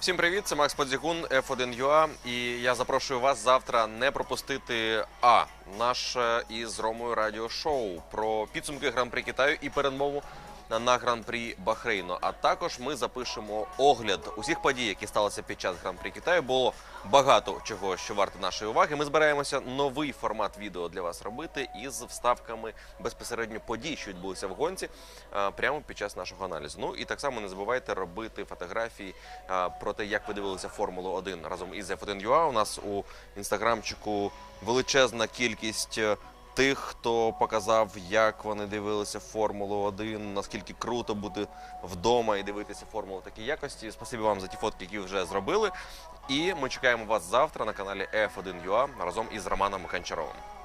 Всім привіт, це Макс Подзігун, F1UA, і я запрошую вас завтра не пропустити А наше із Ромою радіошоу про підсумки Гран-при Китаю і передмову на Гран-при Бахрейну. А також ми запишемо огляд усіх подій, які сталися під час Гран-при Китаю. Було багато чого, що варте нашої уваги. Ми збираємося новий формат відео для вас робити із вставками безпосередньо подій, що відбулися в гонці, прямо під час нашого аналізу. Ну і так само не забувайте робити фотографії про те, як ви дивилися Формулу 1 разом із F1UA. У нас у інстаграмчику величезна кількість. Тих, хто показав, як вони дивилися Формулу 1, наскільки круто бути вдома і дивитися формулу такій якості. Спасибі вам за ті фотки, які вже зробили. І ми чекаємо вас завтра на каналі F1UA разом із Романом Кончаровим.